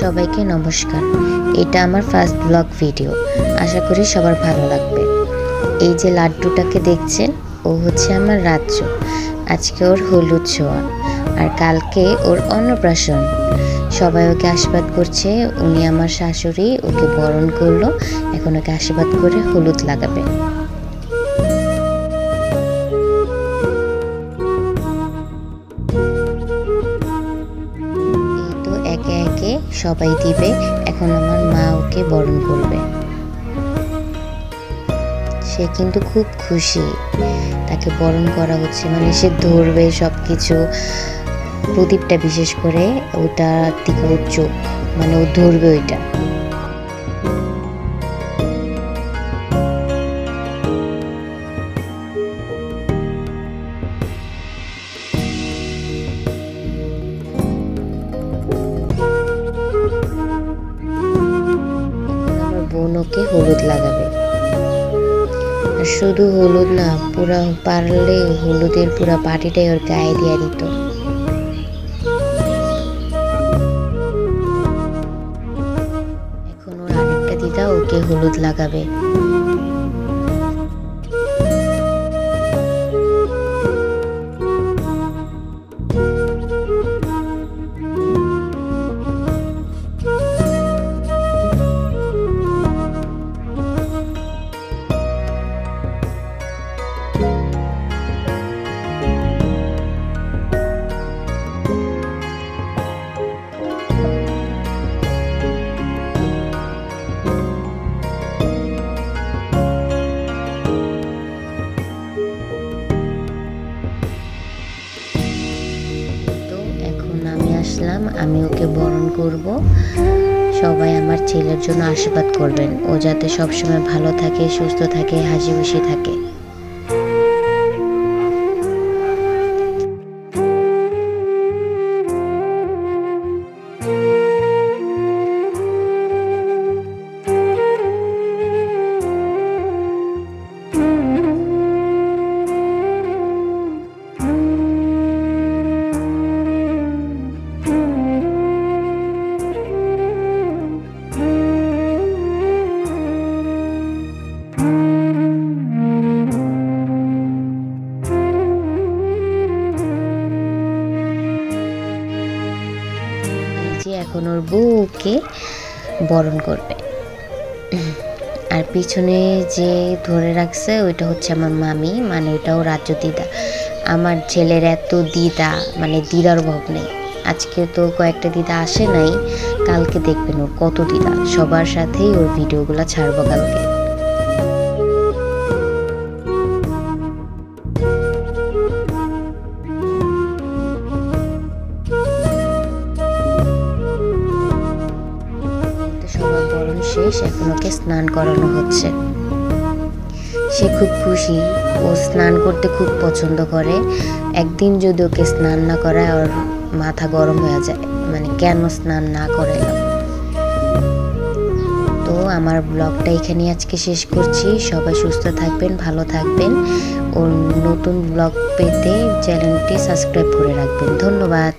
সবাইকে নমস্কার। এটা আমার ফার্স্ট ব্লগ ভিডিও আশা করি সবার ভালো লাগবে। এই যে লাড্ডুটাকে দেখছেন, ও হচ্ছে আমার রাজ্য। আজকে ওর হলুদ ছোঁয়া। আর কালকে ওর অন্নপ্রাশন। সবাই ওকে আশীর্বাদ করছে। উনি আমার শাশুড়ি, ওকে বরণ করল। এখন ওকে আশীর্বাদ করে হলুদ লাগাবে। সবাই দিবে। এখন আমার মা ওকে বরণ করবে। সে কিন্তু খুব খুশি। তাকে বরণ করা হচ্ছে মানে সে ধরবে সব কিছু প্রদীপটা বিশেষ করে ওটার দিকে ওর চোখ। মানে ও ধরবে ওইটা। আমার হলুদ লাগাবে। আর শুধু হলুদ না, পুরা পারলে হলুদের পুরা পাটিটাই ওর গায়ে দিয়ে দিত। এখন ওর আরেকটা দিদা ওকে হলুদ লাগাবে। আসলাম, আমি ওকে বরণ করব। সবাই আমার ছেলের জন্য আশীর্বাদ করবেন। ও যাতে সবসময় ভালো থাকে, সুস্থ থাকে হাসি খুশি থাকে। এখন ওর বউকে বরণ করবে। আর পিছনে যে ধরে রাখছে, ওইটা হচ্ছে আমার মামি। মানে ওইটাও রাজ্য দিদা। আমার ছেলের এত দিদা মানে দিদার অভাব নেই। আজকে তো কয়েকটা দিদা আসে নাই, কালকে দেখবেন ওর কত দিদা। সবার সাথেই ওর ভিডিওগুলো ছাড়বো কালকে। শেষ স্নান করানো হচ্ছে। সে খুব খুশি। ও স্নান করতে খুব পছন্দ করে। একদিন যদি ওকে স্নান না করায় ওর মাথা গরম হয়ে যায় মানে কেন স্নান না করাইলাম তো আমার ব্লগটা এখানে আজকে শেষ করছি। সবাই সুস্থ থাকবেন, ভালো থাকবেন। ওর নতুন ব্লগ পেতে চ্যানেলটি সাবস্ক্রাইব করে রাখবেন। ধন্যবাদ।